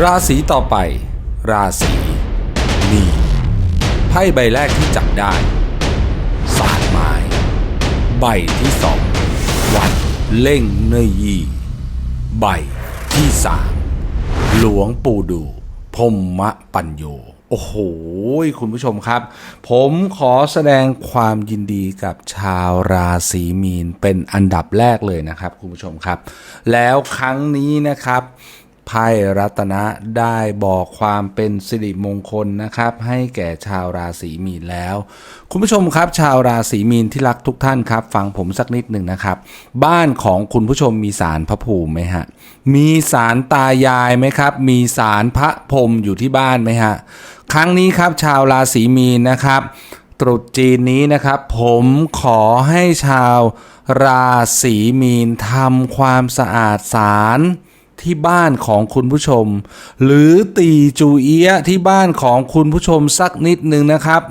ราศีต่อไป ราศีมีนไพ่ใบแรกที่จับได้สาดไม้ ใบที่สองวัดเล่งเนยีใบที่สามหลวงปู่ดูพรหมปัญโยโอ้โห คุณผู้ชมครับ ผมขอแสดงความยินดีกับชาวราศีมีนเป็นอันดับแรกเลยนะครับ คุณผู้ชมครับ แล้วครั้งนี้นะครับ ไพ่รัตนะได้บอกความเป็นสิริมงคลนะครับ ให้แก่ชาวราศีมีนแล้ว คุณผู้ชมครับ ชาวราศีมีนที่รักทุกท่านครับ ฟังผมสักนิดหนึ่งนะครับ บ้านของคุณผู้ชมมีสารพระภูมิไหมฮะ มีสารตายายไหมครับ มีสารพระพรมอยู่ที่บ้านไหมฮะ ครั้งนี้ครับชาวราศีมีนนะครับตรุษจีนนี้นะครับ ผมขอให้ชาวราศีมีนทำความสะอาดสาร ที่บ้านของคุณผู้ชม หรือตีจูเอียะที่บ้านของคุณผู้ชมสักนิดหนึ่งนะครับ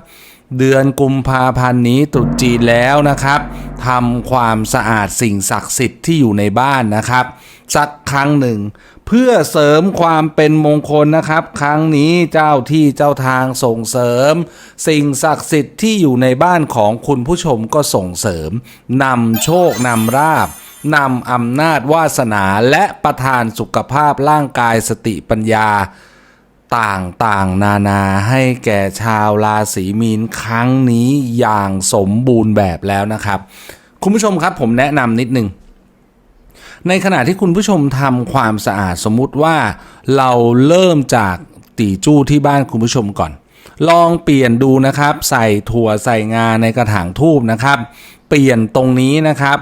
เดือนกุมภาพันธ์นี้ตรุษจีนแล้วนะครับทำความสะอาดสิ่งศักดิ์สิทธิ์ที่อยู่ในบ้านนะครับ สักครั้งหนึ่ง เพื่อเสริมความเป็นมงคลนะครับ ครั้งนี้เจ้าที่เจ้าทางส่งเสริม สิ่งศักดิ์สิทธิ์ที่อยู่ในบ้านของคุณผู้ชมก็ส่งเสริมนำโชคนำราบ นำอำนาจวาสนาและประทานสุขภาพร่างกายสติปัญญา ต่างๆ นานาให้แก่ชาวราศีมีนครั้งนี้อย่างสมบูรณ์แบบแล้วนะครับ คุณผู้ชมครับผมแนะนำนิดนึงในขณะที่คุณผู้ชมทำความสะอาดสมมุติว่าเราเริ่มจากตีจู้ที่บ้านคุณผู้ชมก่อน ลองเปลี่ยนดูนะครับ ใส่ถั่วใส่งาในกระถางทูบนะครับ เปลี่ยนตรงนี้นะครับ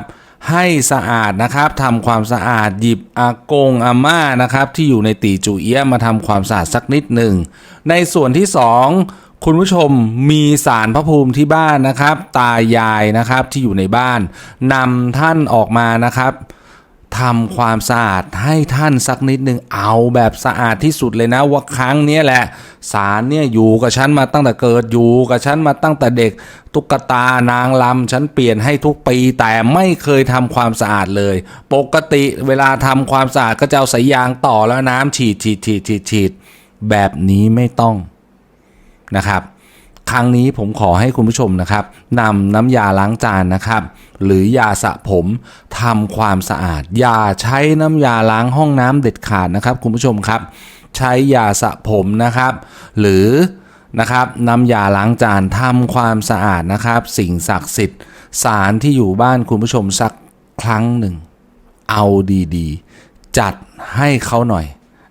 ให้สะอาดนะครับทำความสะอาดหยิบอากงอาม่านะครับ ที่อยู่ในตีจูเอียมาทำความสะอาดสักนิดหนึ่ง ในส่วนที่สองคุณผู้ชมมีสารพระภูมิที่บ้านนะครับ ตายายนะครับที่อยู่ในบ้านนำท่านออกมานะครับ ทำความสะอาดให้ท่านสักนิดนึงเอาแบบสะอาดที่สุดเลยนะ ว่าครั้งนี้แหละ สารเนี่ยอยู่กับฉันมาตั้งแต่เกิดอยู่กับฉันมาตั้งแต่เด็ก ตุ๊กตานางลำฉันเปลี่ยนให้ทุกปีแต่ไม่เคยทำความสะอาดเลย ปกติเวลาทำความสะอาดก็จะเอาสายยางต่อแล้วน้ำฉีดฉีดฉีดฉีดฉีดแบบนี้ไม่ต้องนะครับ ครั้งนี้ผมขอให้คุณผู้ชมนะครับนำน้ำยาล้างจานนะครับ หรือยาสระผมทำความสะอาด อย่าใช้น้ำยาล้างห้องน้ำเด็ดขาดนะครับ คุณผู้ชมครับ ใช้ยาสระผมนะครับ หรือนะครับน้ำยาล้างจานทำความสะอาดนะครับ สิ่งศักดิ์สิทธิ์สารที่อยู่บ้านคุณผู้ชมสักครั้งหนึ่ง เอาดีๆ จัดให้เขาหน่อย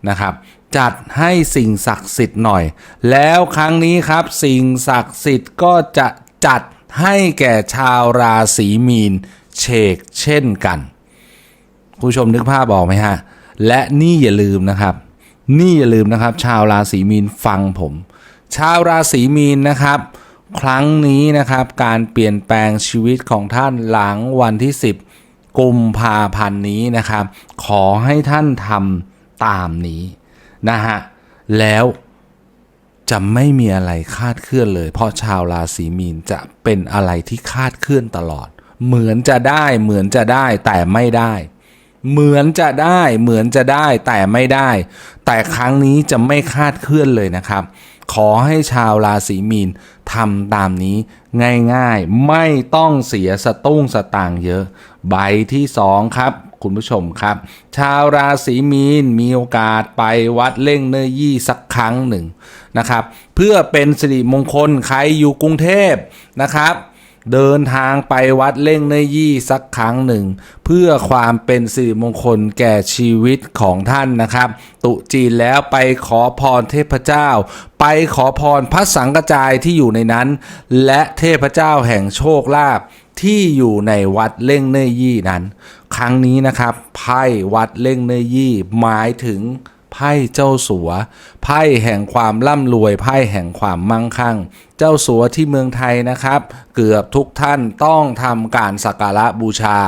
นะครับ จัดให้สิ่งศักดิ์สิทธิ์หน่อย แล้วครั้งนี้ครับ สิ่งศักดิ์สิทธิ์ก็จะจัดให้แก่ชาวราศีมีนเชกเช่นกันคุณผู้ชมนึกภาพออกไหมฮะ และนี่อย่าลืมนะครับ นี่อย่าลืมนะครับ ชาวราศีมีนฟังผม ชาวราศีมีนนะครับ ครั้งนี้นะครับ การเปลี่ยนแปลงชีวิตของท่านหลังวันที่ 10 กุมภาพันธ์นี้นะครับ ขอให้ท่านทำตามนี้ นะฮะ แล้วจะไม่มีอะไรคาดเคลื่อนเลย เพราะชาวราศีมีนจะเป็นอะไรที่คาดเคลื่อนตลอด เหมือนจะได้เหมือนจะได้แต่ไม่ได้ เหมือนจะได้เหมือนจะได้แต่ไม่ได้ แต่ครั้งนี้จะไม่คาดเคลื่อนเลยนะครับ ขอให้ชาวราศีมีนทำตามนี้ง่ายๆ ไม่ต้องเสียสตุ้งสตางค์เยอะ ใบที่สองครับ คุณผู้ชมครับ ชาวราศีมีนมีโอกาสไปวัดเล่งเนยยี่สักครั้งหนึ่งนะครับ เพื่อเป็นสิริมงคลใครอยู่กรุงเทพนะครับ เดินทางไปวัดเล่งเนยยี่สักครั้งหนึ่ง เพื่อความเป็นสิริมงคลแก่ชีวิตของท่านนะครับ ตุจีนแล้วไปขอพรเทพเจ้า ไปขอพรพระสังกจายที่อยู่ในนั้น และเทพเจ้าแห่งโชคลาภ ที่อยู่ในวัดเล่งเนยยี่นั้น ครั้งนี้นะครับ ไพ่วัดเล่งเนยยี่หมายถึงไพ่เจ้าสัว ไพ่แห่งความร่ำรวย ไพ่แห่งความมั่งคั่ง เจ้าสัวที่เมืองไทยนะครับ เกือบทุกท่านต้องทำการสักการะบูชา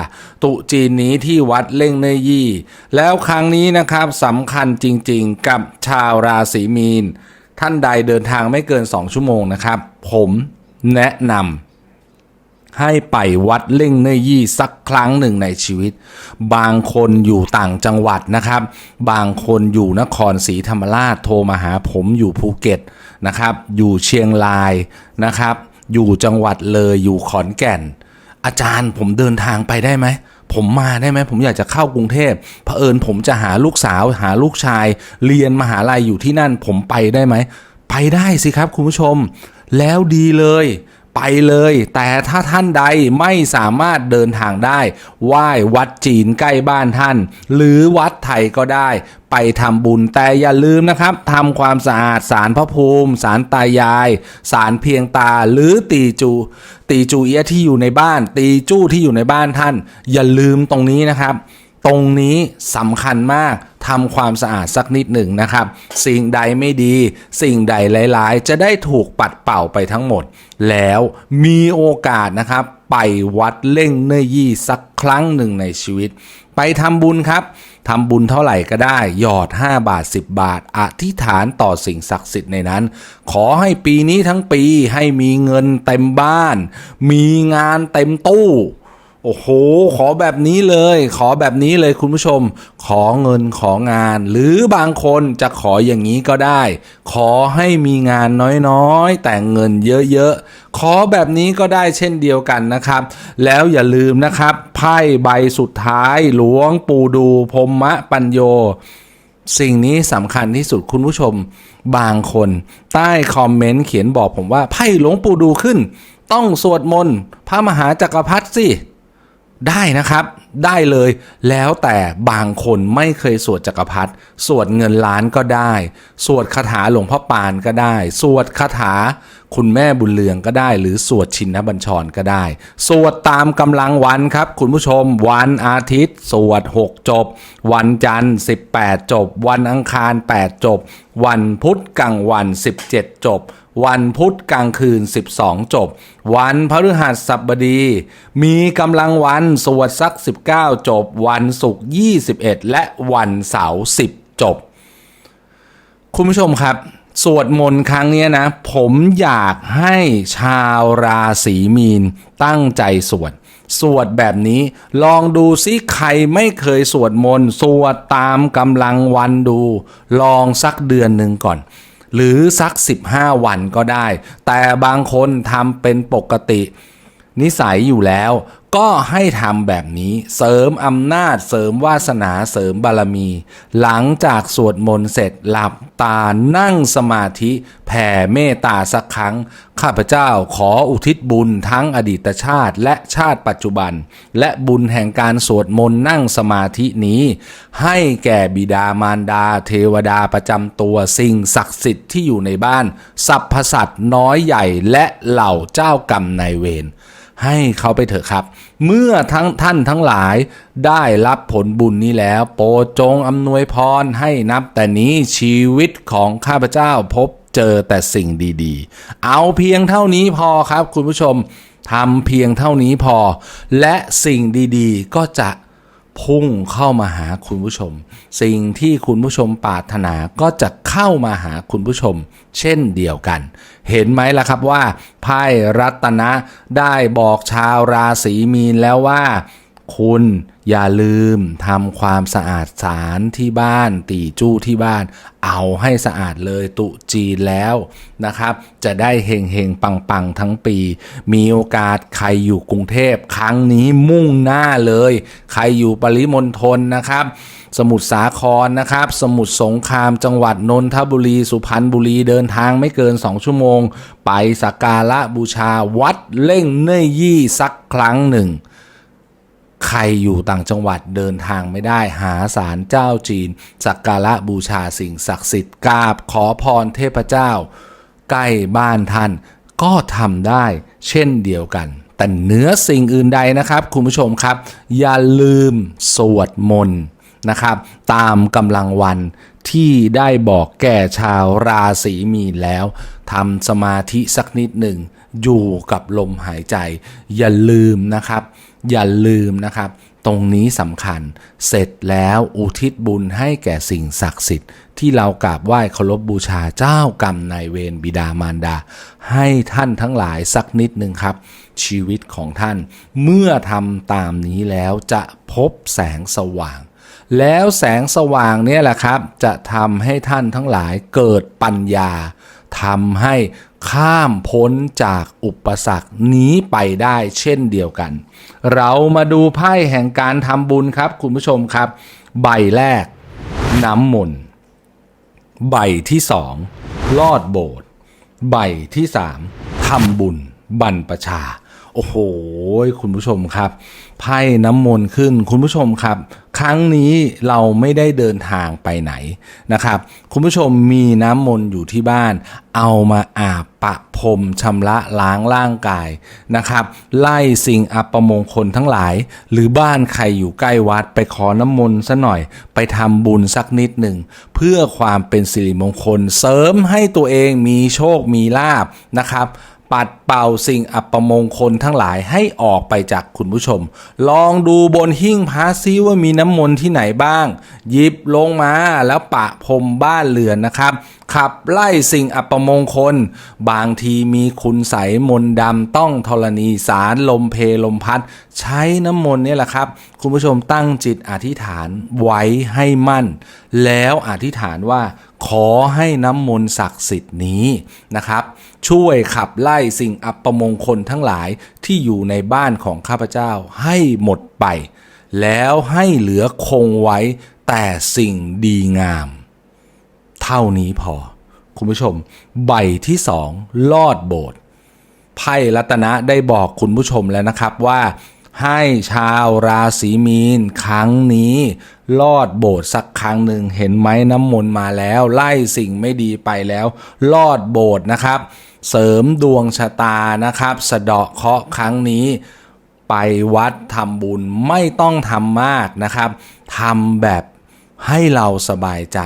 ตุจีนนี้ที่วัดเล่งเนยยี่ แล้วครั้งนี้นะครับสำคัญจริงๆ กับชาวราศีมีน ท่านใดเดินทางไม่เกิน 2 ชั่วโมงนะครับ ผมแนะนำ ให้ไปวัดเล่งเนยยี่สักครั้งหนึ่งในชีวิต บางคนอยู่ต่างจังหวัดนะครับ บางคนอยู่นครศรีธรรมราชโทรมาหาผมอยู่ภูเก็ตนะครับ อยู่เชียงรายนะครับ อยู่จังหวัดเลยอยู่ขอนแก่น อาจารย์ผมเดินทางไปได้ไหมผมมาได้ไหมผมอยากจะเข้ากรุงเทพเผอิญผมจะหาลูกสาวหาลูกชาย เรียนมหาลัยอยู่ที่นั่นผมไปได้ไหมไปได้สิครับคุณผู้ชม แล้วดีเลย ไปเลย แต่ถ้าท่านใดไม่สามารถเดินทางได้ไหว้วัดจีนใกล้บ้านท่าน หรือวัดไทยก็ได้ ไปทำบุญแต่อย่าลืมนะครับทำความสะอาดสารพระภูมิ สารตายาย สารเพียงตาหรือตีจู ตีจูเอียที่อยู่ในบ้าน ตีจู้ที่อยู่ในบ้านท่าน อย่าลืมตรงนี้นะครับ ตรงนี้สำคัญมากทำความสะอาดสักนิดหนึ่งนะครับ สิ่งใดไม่ดี สิ่งใดหลายๆ จะได้ถูกปัดเป่าไปทั้งหมด แล้วมีโอกาสนะครับ ไปวัดเล่งเนยยี่สักครั้งหนึ่งในชีวิต ไปทำบุญครับทำบุญเท่าไหร่ก็ได้ หยอด 5 บาท 10 บาท อธิษฐานต่อสิ่งศักดิ์สิทธิ์ในนั้น ขอให้ปีนี้ทั้งปีให้มีเงินเต็มบ้าน มีงานเต็มตู้ โอ้โห ขอแบบนี้เลย ขอแบบนี้เลยคุณผู้ชม ขอเงินของาน หรือบางคนจะขออย่างนี้ก็ได้ ขอให้มีงานน้อยๆ แต่เงินเยอะๆ ขอแบบนี้ก็ได้เช่นเดียวกันนะครับ แล้วอย่าลืมนะครับ ไพ่ใบสุดท้ายหลวงปู่ดูพรหมปัญโยสิ่งนี้สำคัญที่สุดคุณผู้ชมบางคน ใต้คอมเมนต์เขียนบอกผมว่าไพ่หลวงปู่ดูขึ้น ต้องสวดมนต์พระมหาจักรพรรดิสิ ได้นะครับ ได้เลยแล้วแต่บางคนไม่เคยสวดจักรพรรดิสวดเงินล้านก็ได้ สวดคาถาหลวงพ่อปานก็ได้ สวดคาถา คุณแม่บุญเรืองก็ได้ หรือสวดชินบัญชรก็ได้ สวดตามกำลังวันครับ คุณผู้ชมวันอาทิตย์ สวด 6 จบ วันจันทร์ 18 จบ วันอังคาร 8 จบ วันพุธกลางวัน 17 จบ วันพุธกลางคืน 12 จบ วันพฤหัสบดี มีกำลังวันสวดสัก 19 จบ วันศุกร์21 และวันเสาร์10 จบ คุณผู้ชมครับ สวดมนต์ครั้งนี้นะ ผมอยากให้ชาวราศีมีนตั้งใจสวด สวดแบบนี้ลองดูซิใครไม่เคยสวดมนต์สวดตามกำลังวันดู ลองสักเดือนหนึ่งก่อน หรือสัก 15 วันก็ได้ แต่บางคนทำเป็นปกติ นิสัยอยู่แล้ว ก็ให้ทำแบบนี้เสริมอำนาจเสริมวาสนาเสริมบารมี หลังจากสวดมนต์เสร็จหลับตานั่งสมาธิแผ่เมตตาสักครั้ง ข้าพเจ้าขออุทิศบุญทั้งอดีตชาติและชาติปัจจุบัน และบุญแห่งการสวดมนต์นั่งสมาธินี้ ให้แก่บิดามารดา เทวดาประจำตัวสิ่งศักดิ์สิทธิ์ที่อยู่ในบ้านสรรพสัตว์น้อยใหญ่และเหล่าเจ้ากรรมนายเวร ให้เขาไปเถอะครับ เมื่อทั้งท่านทั้งหลายได้รับผลบุญนี้แล้ว โปรจงอำนวยพรให้นับแต่นี้ชีวิตของข้าพเจ้าพบเจอแต่สิ่งดีๆ เอาเพียงเท่านี้พอครับคุณผู้ชมทำเพียงเท่านี้พอ และสิ่งดีๆ ก็จะ พุ่งเข้ามาหาคุณผู้ชม สิ่งที่คุณผู้ชมปรารถนาก็จะเข้ามาหาคุณผู้ชม เช่นเดียวกัน เห็นไหมล่ะครับว่าไพ่รัตนะได้บอกชาวราศีมีนแล้วว่า คุณ อย่าลืมทำความสะอาดสารที่บ้าน ตีจู้ที่บ้าน เอาให้สะอาดเลยตุจีนแล้วนะครับ จะได้เฮงเฮงปังปังทั้งปี มีโอกาสใครอยู่กรุงเทพครั้งนี้มุ่งหน้าเลย ใครอยู่ปริมณฑลนะครับ สมุทรสาครนะครับ สมุทรสงครามจังหวัดนนทบุรีสุพรรณบุรีเดินทางไม่เกิน 2 ชั่วโมง ไปสักการะบูชาวัดเล่งเน่ยยี่สักครั้งหนึ่ง ใครอยู่ต่างจังหวัดเดินทางไม่ได้หาศาลเจ้าจีน สักการะบูชาสิ่งศักดิ์สิทธิ์กราบขอพรเทพเจ้า ใกล้บ้านท่านก็ทำได้เช่นเดียวกัน แต่เหนือสิ่งอื่นใดนะครับ คุณผู้ชมครับ อย่าลืมสวดมนต์นะครับ ตามกำลังวันที่ได้บอกแก่ชาวราศีมีนแล้วทำสมาธิสักนิดหนึ่ง อยู่กับลมหายใจ อย่าลืมนะครับ อย่าลืมนะครับ ตรงนี้สำคัญ เสร็จแล้วอุทิศบุญให้แก่สิ่งศักดิ์สิทธิ์ ที่เรากราบไหว้เคารพบบูชาเจ้ากรรมนายเวรบิดามารดา ให้ท่านทั้งหลายสักนิดหนึ่งครับ ชีวิตของท่าน เมื่อทำตามนี้แล้วจะพบแสงสว่าง แล้วแสงสว่างเนี่ยแหละครับ จะทำให้ท่านทั้งหลายเกิดปัญญา ทำให้ข้ามพ้นจากอุปสรรคนี้ไปได้เช่นเดียวกัน เรามาดูไพ่แห่งการทำบุญครับคุณผู้ชมครับ ใบแรก น้ำมนต์ใบที่สองลอดโบสถ์ใบที่สามทำบุญบรรพชา โอ้โห คุณผู้ชมครับ ไพ่น้ำมนต์ขึ้น คุณผู้ชมครับ ครั้งนี้เราไม่ได้เดินทางไปไหนนะครับ คุณผู้ชมมีน้ำมนต์อยู่ที่บ้าน เอามาอาบปะพรมชำระล้างร่างกายนะครับ ไล่สิ่งอัปมงคลทั้งหลาย หรือบ้านใครอยู่ใกล้วัดไปขอน้ำมนต์ซะหน่อย ไปทำบุญสักนิดหนึ่ง เพื่อความเป็นสิริมงคล เสริมให้ตัวเองมีโชคมีลาบนะครับ ปัดเป่าสิ่งอัปมงคลทั้งหลายให้ออกไปจากคุณผู้ชม ลองดูบนหิ้งพระซิว่ามีน้ำมนต์ที่ไหนบ้าง หยิบลงมาแล้วปะพรมบ้านเรือนนะครับ ขับไล่สิ่งอัปมงคล บางทีมีคุณใสมนต์ดำต้องธรณีสารลมเพลมพัด ใช้น้ำมนต์นี่แหละครับ คุณผู้ชมตั้งจิตอธิษฐานไว้ให้มั่น แล้วอธิษฐานว่า ขอให้น้ำมนต์ศักดิ์สิทธิ์นี้นะครับ ช่วยขับไล่สิ่งอัปมงคลทั้งหลายที่อยู่ในบ้านของข้าพเจ้าให้หมดไป แล้วให้เหลือคงไว้แต่สิ่งดีงาม เท่านี้พอ คุณผู้ชม ใบที่สองลอดโบสถ์ไพ่รัตนะได้บอกคุณผู้ชมแล้วนะครับว่า ให้ชาวราศีมีนครั้งนี้ ลอดโบสถ์สักครั้งหนึ่งเห็นไหมน้ำมนต์มาแล้ว ไล่สิ่งไม่ดีไปแล้ว ลอดโบสถ์นะครับ เสริมดวงชะตานะครับ สะเดาะเคราะห์ครั้งนี้ ไปวัดทำบุญไม่ต้องทำมากนะครับทำแบบให้เราสบายใจ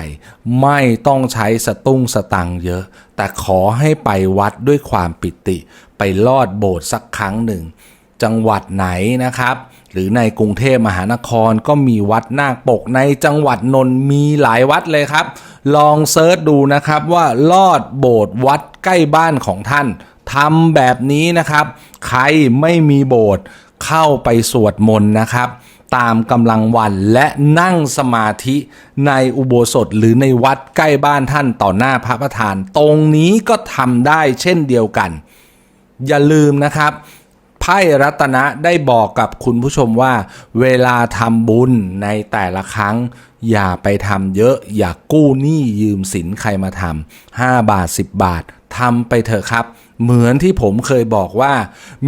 ไม่ต้องใช้สตุ้งสตังเยอะ แต่ขอให้ไปวัดด้วยความปิติ ไปลอดโบสถ์สักครั้งหนึ่ง จังหวัดไหนนะครับหรือในกรุงเทพมหานครก็มีวัดนาคปกในจังหวัดนนท์มีหลายวัดเลยครับ ลองเซิร์ชดูนะครับว่าลอดโบสถ์วัดใกล้บ้านของท่านทำแบบนี้นะครับ ใครไม่มีโบสถ์เข้าไปสวดมนต์นะครับ ตามกำลังวันและนั่งสมาธิในอุโบสถหรือในวัดใกล้บ้านท่านต่อหน้าพระประธาน ตรงนี้ก็ทำได้เช่นเดียวกัน อย่าลืมนะครับ ไพ่รัตนะได้บอกกับคุณผู้ชมว่า เวลาทำบุญในแต่ละครั้ง อย่าไปทำเยอะ อย่ากู้หนี้ยืมสินใครมาทำ5บาท 10 บาททำไปเถอะครับ เหมือนที่ผมเคยบอกว่า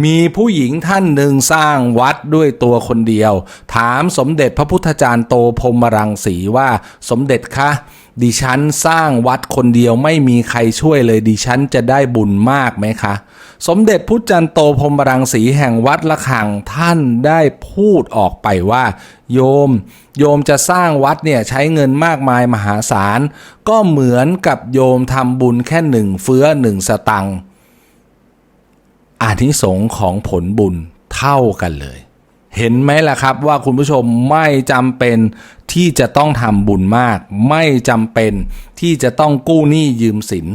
มีผู้หญิงท่านหนึ่งสร้างวัดด้วยตัวคนเดียว ถามสมเด็จพระพุทธจารย์โตพรมรังสีว่าสมเด็จคะดิฉันสร้างวัดคนเดียวไม่มีใครช่วยเลยดิฉันจะได้บุญมากไหมคะ สมเด็จพุทธจันโตพรมรังสีแห่งวัดละขังท่านได้พูดออกไปว่า โยม โยมจะสร้างวัดเนี่ยใช้เงินมากมายมหาศาล ก็เหมือนกับโยมทำบุญแค่หนึ่งเฟื้อหนึ่งสตังอานิสงของผลบุญเท่ากันเลย เห็นไหมล่ะครับว่าคุณผู้ชมไม่จำเป็นที่จะต้องทำบุญมาก ไม่จำเป็นที่จะต้องกู้หนี้ยืมสิน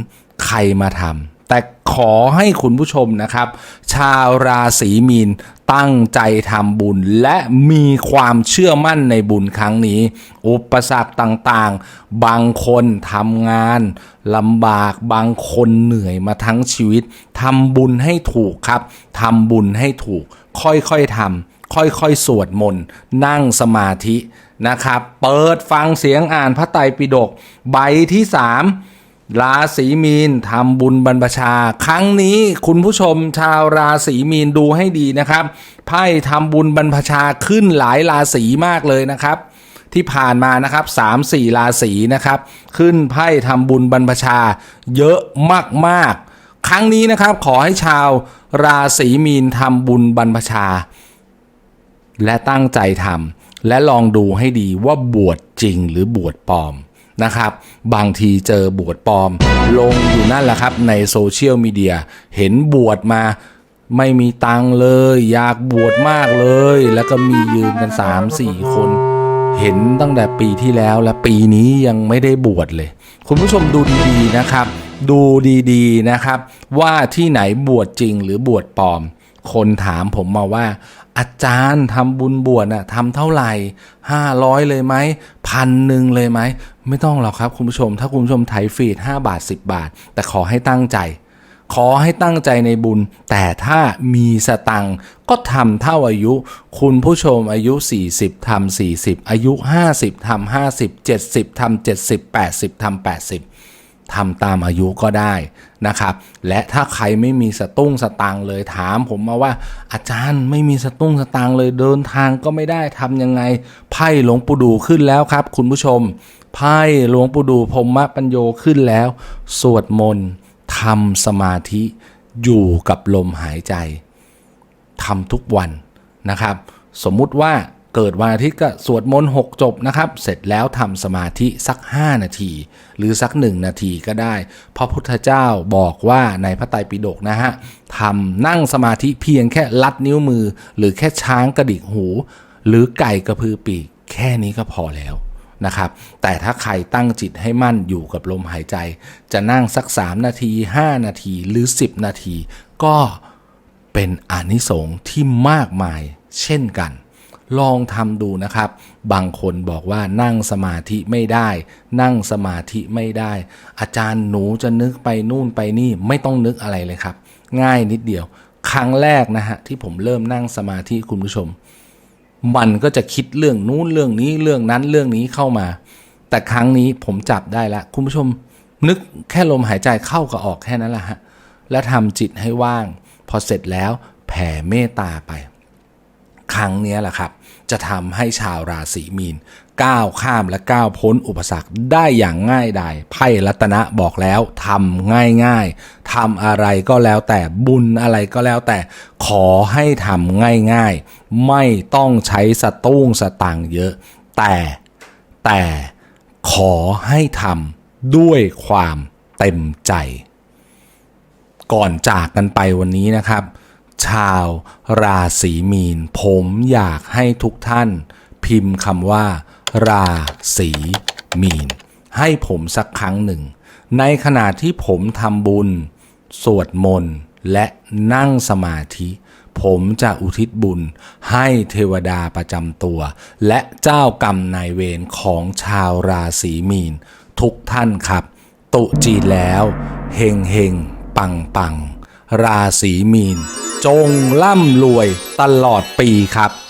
ใครมาทำ แต่ขอให้คุณผู้ชมนะครับ ชาวราศีมีนตั้งใจทำบุญ และมีความเชื่อมั่นในบุญครั้งนี้ อุปสรรคต่างๆ บางคนทำงานลำบากบางคนเหนื่อยมาทั้งชีวิตทำบุญให้ถูกครับทำบุญให้ถูก ค่อยๆทำค่อยๆ สวดมนต์นั่งสมาธินะครับ เปิดฟังเสียงอ่านพระไตรปิฎกใบที่สาม ราศีมีนทำบุญบรรพชา ครั้งนี้คุณผู้ชมชาวราศีมีนดูให้ดีนะครับไพ่ทำบุญบรรพชาขึ้นหลายราศีมากเลยนะครับ ที่ผ่านมานะครับสามสี่ราศีนะครับ ขึ้นไพ่ทำบุญบรรพชาเยอะมากๆ ครั้งนี้นะครับขอให้ชาวราศีมีนทำบุญบรรพชา และตั้งใจทำและลองดูให้ดีว่าบวชจริงหรือบวชปลอม นะครับ บางทีเจอบวชปลอม ลงอยู่นั่นแหละครับในโซเชียลมีเดียเห็นบวชมาไม่มีตังเลย อยากบวชมากเลย แล้วก็มียืนกัน 3-4 คน เห็นตั้งแต่ปีที่แล้วและปีนี้ยังไม่ได้บวชเลย คุณผู้ชมดูดีๆนะครับ ดูดีๆนะครับ ว่าที่ไหนบวชจริงหรือบวชปลอม คนถามผมมาว่า อาจารย์ทำบุญบวชน่ะทำเท่าไหร่ห้าร้อยเลยไหมพันหนึ่งเลยไหม ไม่ต้องหรอกครับคุณผู้ชม ถ้าคุณผู้ชมไถฟีด5บาท10บาท แต่ขอให้ตั้งใจ ขอให้ตั้งใจในบุญ แต่ถ้ามีสตังก็ทำเท่าอายุ คุณผู้ชมอายุ 40ทำ40 อายุ 50ทำ50 70ทำ70 80ทำ80 ทำตามอายุก็ได้นะครับ และถ้าใครไม่มีสตุ้งสตังเลยถามผมมาว่าอาจารย์ไม่มีสตุ้งสตังเลยเดินทางก็ไม่ได้ทำยังไงไพ่หลวงปู่ดูขึ้นแล้วครับ คุณผู้ชม ไพ่หลวงปู่ดูพรมปัญโยขึ้นแล้ว สวดมนต์ทำสมาธิอยู่กับลมหายใจทำทุกวันนะครับ สมมุติว่า เกิดวันอาทิตย์ก็สวดมนต์6จบนะครับ เสร็จแล้วทำสมาธิสัก 5 นาที หรือสัก 1 นาทีก็ได้ พระพุทธเจ้าบอกว่าในพระไตรปิฎกนะฮะทำนั่งสมาธิเพียงแค่ลัดนิ้วมือ หรือแค่ช้างกระดิกหู หรือไก่กระพือปีก แค่นี้ก็พอแล้วนะครับแต่ถ้าใครตั้งจิตให้มั่นอยู่กับลมหายใจ จะนั่งสัก 3 นาที 5 นาทีหรือ 10 นาที ก็เป็นอนิสงส์ที่มากมายเช่นกัน ลองทำดูนะครับ บางคนบอกว่านั่งสมาธิไม่ได้ นั่งสมาธิไม่ได้ อาจารย์หนูจะนึกไปนู่นไปนี่ไม่ต้องนึกอะไรเลยครับ ง่ายนิดเดียว ครั้งแรกนะฮะที่ผมเริ่มนั่งสมาธิคุณผู้ชม มันก็จะคิดเรื่องนู้นเรื่องนี้เรื่องนั้นเรื่องนี้เข้ามา แต่ครั้งนี้ผมจับได้แล้วคุณผู้ชม นึกแค่ลมหายใจเข้ากับออกแค่นั้นแหละฮะแล้วทำจิตให้ว่าง พอเสร็จแล้วแผ่เมตตาไป ครั้งนี้แหละครับ จะทำให้ชาวราศีมีนก้าวข้ามและก้าวพ้นอุปสรรคได้อย่างง่ายดายไพ่รัตนะบอกแล้วทำง่ายๆทำอะไรก็แล้วแต่บุญอะไรก็แล้วแต่ขอให้ทำง่ายๆ ไม่ต้องใช้สตุ้งสตังเยอะ แต่แต่ขอให้ทำด้วยความเต็มใจ ก่อนจากกันไปวันนี้นะครับ ชาวราศีมีน ผมอยากให้ทุกท่าน พิมพ์คำว่า ราศีมีน ให้ผมสักครั้งหนึ่ง ในขณะที่ผมทำบุญ สวดมนต์และนั่งสมาธิ ผมจะอุทิศบุญให้เทวดาประจำตัว และเจ้ากรรมนายเวรของชาวราศีมีน ทุกท่านครับ ตุจีแล้วเฮงเฮงปังปัง ราศีมีน จงร่ำรวยตลอดปีครับ